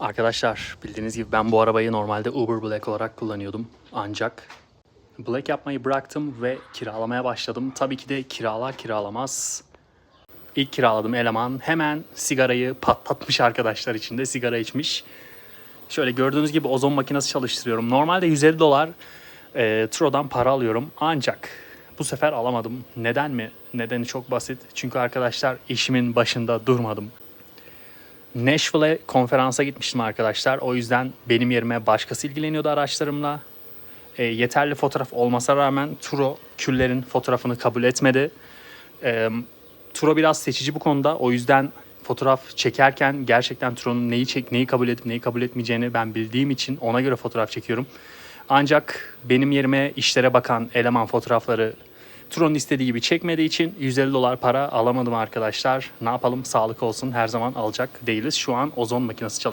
Arkadaşlar bildiğiniz gibi ben bu arabayı normalde Uber Black olarak kullanıyordum. Ancak Black yapmayı bıraktım ve kiralamaya başladım. Tabii ki de kiralar kiralamaz. İlk kiraladığım eleman hemen sigarayı patlatmış arkadaşlar içinde sigara içmiş. Şöyle gördüğünüz gibi ozon makinesi çalıştırıyorum. Normalde 150 dolar e, Tro'dan para alıyorum. Ancak bu sefer alamadım. Neden mi? Nedeni çok basit. Çünkü arkadaşlar işimin başında durmadım. Nashville'e konferansa gitmiştim arkadaşlar. O yüzden benim yerime başkası ilgileniyordu araçlarımla. E, yeterli fotoğraf olmasa rağmen Turo küllerin fotoğrafını kabul etmedi. E, Turo biraz seçici bu konuda. O yüzden fotoğraf çekerken gerçekten Turo'nun neyi çek, neyi kabul edip neyi kabul etmeyeceğini ben bildiğim için ona göre fotoğraf çekiyorum. Ancak benim yerime işlere bakan eleman fotoğrafları Turo'nun istediği gibi çekmediği için 150 dolar para alamadım arkadaşlar. Ne yapalım sağlık olsun her zaman alacak değiliz. Şu an ozon makinesi çalışıyor.